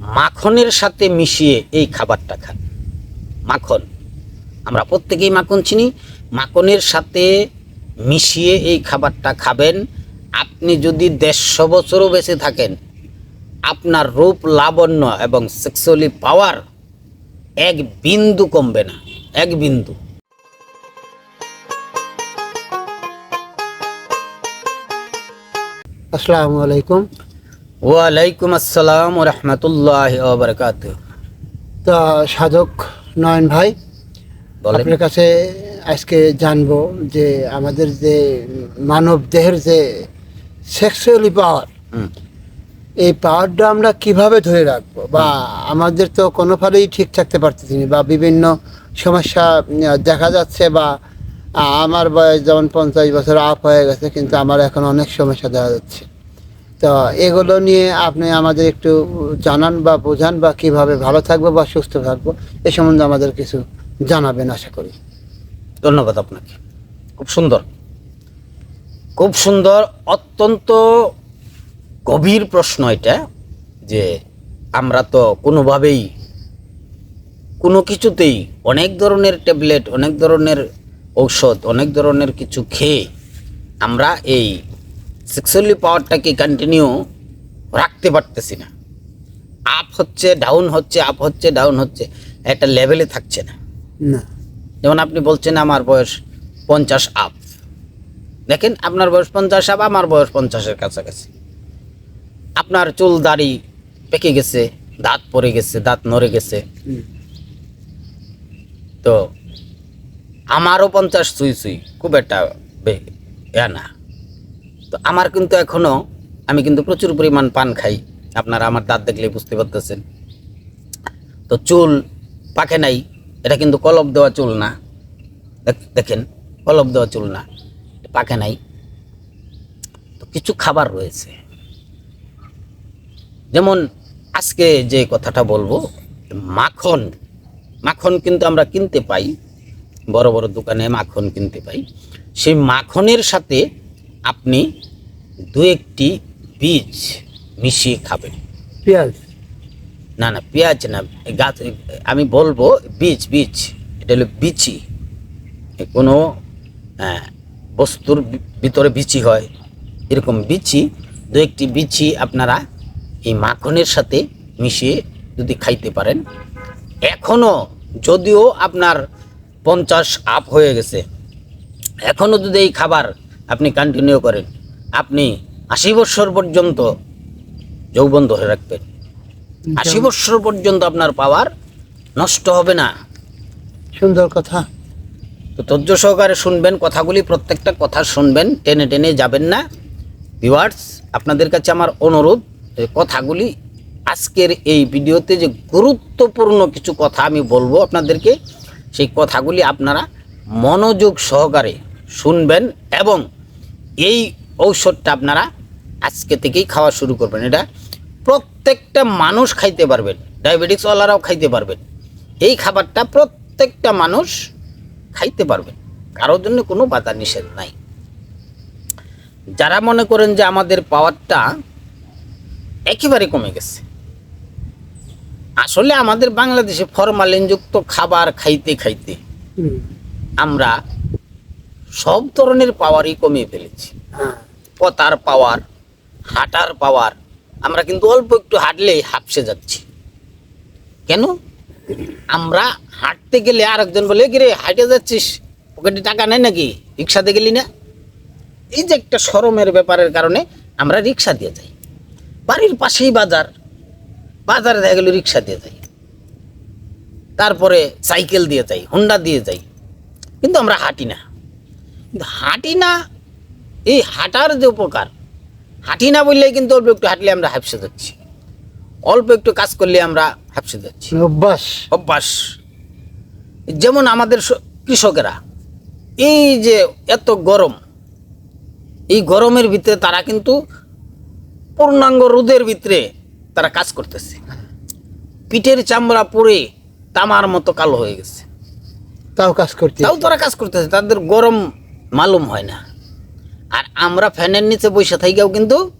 মাখনের সাথে মিশিয়ে এই খাবারটা খান। মাখন। আমরা প্রত্যেকেই মাখন চিনি। মাখনের সাথে মিশিয়ে এই খাবারটা খাবেন। আপনি যদি দেড়শো বছরও বেঁচে থাকেন, আপনার রূপ লাবণ্য এবং সেক্সুয়ালি পাওয়ার এক বিন্দু কমবে না। এক বিন্দু। আসসালামু আলাইকুম। ওয়ালাইকুম আসসালাম রহমতুল্লাহ বারকাত তা সাধক নয়ন ভাই আপনার কাছে আজকে জানব যে আমাদের যে মানব দেহের যে সেক্সুয়ালি পাওয়ার এই পাওয়ারটা আমরা কীভাবে ধরে রাখব? বা আমাদের তো কোনো ফলেই ঠিক থাকতে পারতেছি না বা বিভিন্ন সমস্যা দেখা যাচ্ছে বা আমার বয়স যেমন পঞ্চাশ বছর আপ হয়ে গেছে কিন্তু আমার এখন অনেক সমস্যা দেখা যাচ্ছে। তো এগুলো নিয়ে আপনি আমাদের একটু জানান বা বোঝান বা কীভাবে ভালো থাকব বা সুস্থ থাকব, এ সম্বন্ধে আমাদের কিছু জানাবেন আশা করি। ধন্যবাদ আপনাকে। খুব সুন্দর। খুব সুন্দর, অত্যন্ত গভীর প্রশ্ন এটা, যে আমরা তো কোনোভাবেই, কোনো কিছুতেই অনেক ধরনের ট্যাবলেট, অনেক ধরনের ঔষধ, অনেক ধরনের কিছু খেয়ে আমরা এই সেক্সুয়ালি পাওয়ারটাকে কন্টিনিউ রাখতে পারতেছি না। আপ হচ্ছে ডাউন হচ্ছে আপ হচ্ছে ডাউন হচ্ছে একটা লেভেলে থাকছে না। না। যেমন আপনি বলছেন আমার বয়স পঞ্চাশ আপ দেখেন আপনার বয়স পঞ্চাশ আপ আমার বয়স পঞ্চাশের কাছাকাছি। আপনার চুল দাড়ি পেকে গেছে দাঁত পড়ে গেছে দাঁত নড়ে গেছে। তো আমারও পঞ্চাশ সুই সুই খুব একটা না। তো আমার কিন্তু এখনও আমি কিন্তু প্রচুর পরিমাণ পান খাই। আপনারা আমার দাঁত দেখলে বুঝতে পারতেছেন। তো চুল পাকে নাই, এটা কিন্তু কলব দেওয়া চুল না। দেখেন, কলব দেওয়া চুল না পাকে নাই। তো কিছু খাবার রয়েছে। যেমন আজকে যে কথাটা বলব, মাখন। মাখন কিন্তু আমরা কিনতে পাই, বড় বড় দোকানে মাখন কিনতে পাই। সেই মাখনের সাথে আপনি দু একটি বীজ মিশিয়ে খাবেন। পেঁয়াজ। না না পেঁয়াজ না গাছ আমি বলব বীজ বীজ এটা হলো বিচি। কোনো বস্তুর ভিতরে বিচি হয়। এরকম বিচি দু একটি বিচি আপনারা এই মাখনের সাথে মিশিয়ে যদি খাইতে পারেন। এখনও যদিও আপনার পঞ্চাশ আপ হয়ে গেছে। এখনও যদি এই খাবার আপনি কন্টিনিউ করেন। আপনি আশি বছর পর্যন্ত যৌবন ধরে রাখবেন। আশি বছর পর্যন্ত আপনার পাওয়ার নষ্ট হবে না। সুন্দর কথা। তো ধৈর্য সহকারে শুনবেন কথাগুলি প্রত্যেকটা কথা শুনবেন টেনে টেনে যাবেন না। ভিউয়ার্স আপনাদের কাছে আমার অনুরোধ কথাগুলি আজকের এই ভিডিওতে যে গুরুত্বপূর্ণ কিছু কথা আমি বলব আপনাদেরকে সেই কথাগুলি আপনারা মনোযোগ সহকারে শুনবেন এবং এই ঔষধটা আপনারা আজকে থেকেই খাওয়া শুরু করবেন। এটা প্রত্যেকটা মানুষ খাইতে পারবেন ডায়াবেটিসওয়ালারাও খাইতে পারবেন। এই খাবারটা প্রত্যেকটা মানুষ খাইতে পারবেন কারোর জন্য কোনো বাধা নিষেধ নাই। যারা মনে করেন যে আমাদের পাওয়ারটা একেবারে কমে গেছে আসলে আমাদের বাংলাদেশে ফরমালিনযুক্ত খাবার খাইতে খাইতে আমরা সব ধরনের পাওয়ারই কমিয়ে ফেলেছি। হ্যাঁ। কথার পাওয়ার হাঁটার পাওয়ার আমরা কিন্তু অল্প একটু হাঁটলেই হাঁপসে যাচ্ছি। কেন? আমরা হাঁটতে গেলে আরেকজন বলে কি রে হাঁটে যাচ্ছিস? পকেটে টাকা নেই নাকি? রিক্সাতে গেলি না? এই যে একটা সরমের ব্যাপারের কারণে আমরা রিক্সা দিয়ে যাই। বাড়ির পাশেই বাজার। বাজারে দেখা গেল রিক্সা দিয়ে যাই। তারপরে সাইকেল দিয়ে যাই হোন্ডা দিয়ে যাই। কিন্তু আমরা হাঁটি না। হাঁটি না। এই হাঁটার যে উপকার হাঁটি না বললে কিন্তু অল্প একটু হাঁটলে আমরা হাঁপসে যাচ্ছি। অল্প একটু কাজ করলে আমরা হাঁপসে যাচ্ছি। অভ্যাস। অভ্যাস। যেমন আমাদের কৃষকেরা এই যে এত গরম এই গরমের ভিতরে তারা কিন্তু পূর্ণাঙ্গ রোদের ভিতরে তারা কাজ করতেছে। পিঠের চামড়া পরে তামার মতো কালো হয়ে গেছে। তাও কাজ করতে তাও তারা কাজ করতেছে। তাদের গরম মালুম হয় না। আর আমরা ফ্যানের নিচে বসে থাইকেও কিন্তু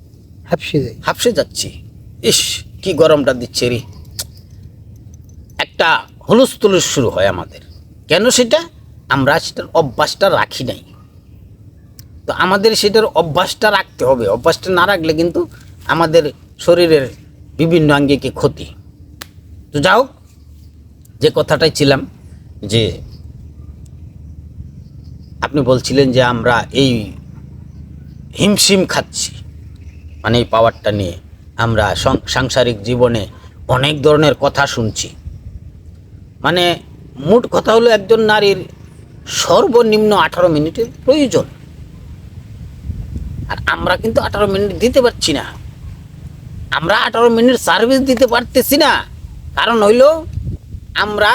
হাফসে যাই। হাফসে যাচ্ছি। ইস কি গরমটা দিচ্ছে রে। একটা হলুস তুলুস শুরু হয় আমাদের। কেন সেটা? আমরা সেটার অভ্যাসটা রাখি নাই। তো আমাদের সেটার অভ্যাসটা রাখতে হবে। অভ্যাসটা না রাখলে কিন্তু আমাদের শরীরের বিভিন্ন অঙ্গে কি ক্ষতি। তো যাও যে কথাটাই ছিলাম যে আপনি বলছিলেন যে আমরা এই হিমশিম খাচ্ছি মানে এই পাওয়ারটা নিয়ে। আমরা সাংসারিক জীবনে অনেক ধরনের কথা শুনছি। মানে মোট কথা হলো একজন নারীর সর্বনিম্ন আঠারো মিনিটের প্রয়োজন। আর আমরা কিন্তু আঠারো মিনিট দিতে পারছি না। আমরা আঠারো মিনিট সার্ভিস দিতে পারতেছি না। কারণ হইল আমরা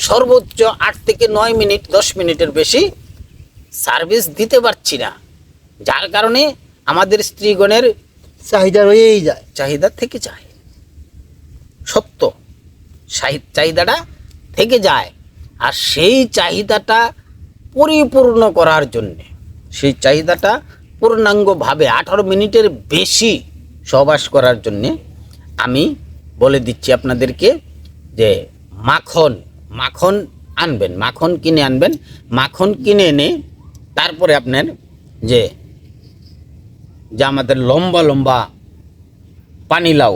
সর্বোচ্চ আট থেকে নয় মিনিট দশ মিনিটের বেশি সার্ভিস দিতে পারছি না। যার কারণে আমাদের স্ত্রীগণের চাহিদা রয়েই যায়। চাহিদা থেকে যায়। সত্য চাহি- চাহিদাটা থেকে যায়। আর সেই চাহিদাটা পরিপূর্ণ করার জন্যে সেই চাহিদাটা পূর্ণাঙ্গভাবে আঠারো মিনিটের বেশি সহবাস করার জন্যে আমি বলে দিচ্ছি আপনাদেরকে যে মাখন মাখন আনবেন মাখন কিনে আনবেন। মাখন কিনে এনে তারপরে আপনার যে যে আমাদের লম্বা লম্বা পানি লাউ।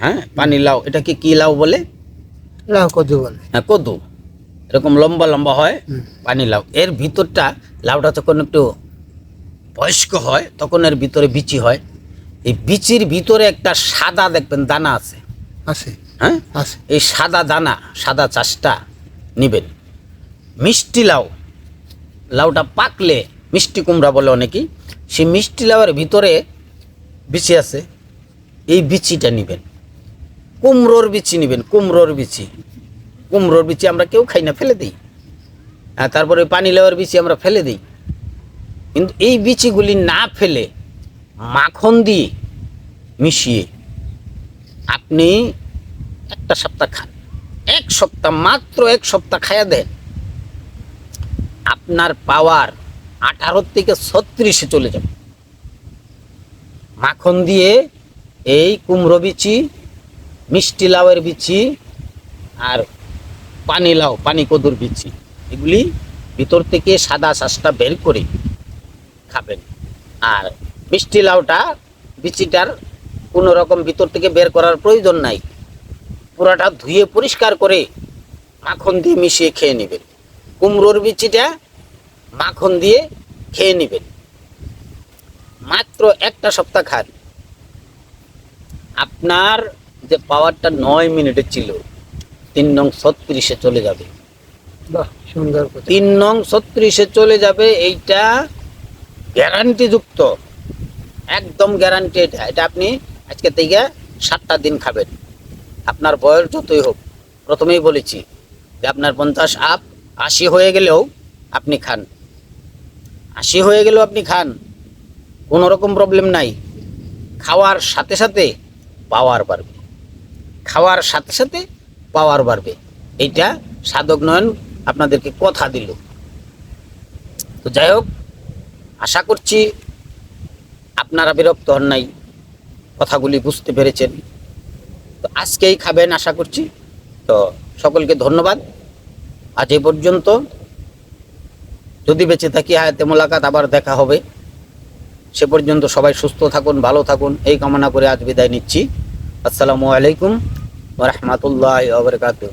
হ্যাঁ। পানি লাউ এটাকে কি লাউ বলে? লাউ কদু বলে। হ্যাঁ কদু। এরকম লম্বা লম্বা হয়। পানি লাউ। এর ভিতরটা লাউটা যখন একটু বয়স্ক হয় তখন এর ভিতরে বিচি হয়। এই বিচির ভিতরে একটা সাদা দেখবেন দানা আছে। আছে হ্যাঁ? আছে এই সাদা দানা সাদা চাষটা নেবেন। মিষ্টি লাউ। লাউটা পাকলে মিষ্টি কুমড়া বলে অনেকেই। সেই মিষ্টি লাউয়ের ভিতরে বিচি আছে। এই বিচিটা নেবেন। কুমড়োর বিচি নেবেন কুমড়োর বিচি। কুমড়োর বিচি আমরা কেউ খাই না ফেলে দিই। আর তারপরে পানি লাউয়ের বিচি আমরা ফেলে দিই। কিন্তু এই বিচিগুলি না ফেলে মাখন দিয়ে মিশিয়ে আপনি একটা সপ্তাহ খান। এক সপ্তাহ মাত্র এক সপ্তাহ খাইয়া দেন। আপনার পাওয়ার আঠারো থেকে ছত্রিশে চলে যাবে। মাখন দিয়ে এই কুমড়ো বিচি, মিষ্টি লাউয়ের বিচি আর পানি লাউ, পানি কদুর বিচি, এগুলি ভিতর থেকে সাদা শ্বাসটা বের করে খাবেন। আর মিষ্টি লাউটা বিচিটার কোনো রকম ভিতর থেকে বের করার প্রয়োজন নাই। পুরাটা ধুয়ে পরিষ্কার করে মাখন দিয়ে মিশিয়ে খেয়ে নেবেন। কুমড়োর বিচিটা মাখন দিয়ে খেয়ে নেবেন। মাত্র একটা সপ্তাহ খান। আপনার যে পাওয়ারটা নয় মিনিটে ছিল তিন নং ছত্রিশে চলে যাবে। বাহ সুন্দর তিন নং ছত্রিশে চলে যাবে এইটা গ্যারান্টি যুক্ত। একদম গ্যারান্টি এটা। এটা আপনি আজকে থেকে সাতটা দিন খাবেন। আপনার বয়স যতই হোক, প্রথমেই বলেছি যে আপনার পঞ্চাশ আপ আশি হয়ে গেলেও আপনি খান। আশি হয়ে গেলেও আপনি খান, কোনো রকম প্রবলেম নাই। খাওয়ার সাথে সাথে পাওয়ার বাড়বে। খাওয়ার সাথে সাথে পাওয়ার বাড়বে। এইটা সাধক নয়ন আপনাদেরকে কথা দিল। তো যাই হোক, আশা করছি আপনারা বিরক্ত হন নাই। কথাগুলি বুঝতে পেরেছেন। তো আজকেই খাবেন আশা করছি। তো সকলকে ধন্যবাদ। আজ এ পর্যন্ত যদি বেঁচে থাকি হায়াতে মোলাকাত আবার দেখা হবে। সে পর্যন্ত সবাই সুস্থ থাকুন, ভালো থাকুন। এই কামনা করে আজ বিদায় নিচ্ছি। আসসালামু আলাইকুম রহমতুল্লাহ বারকাতুহ।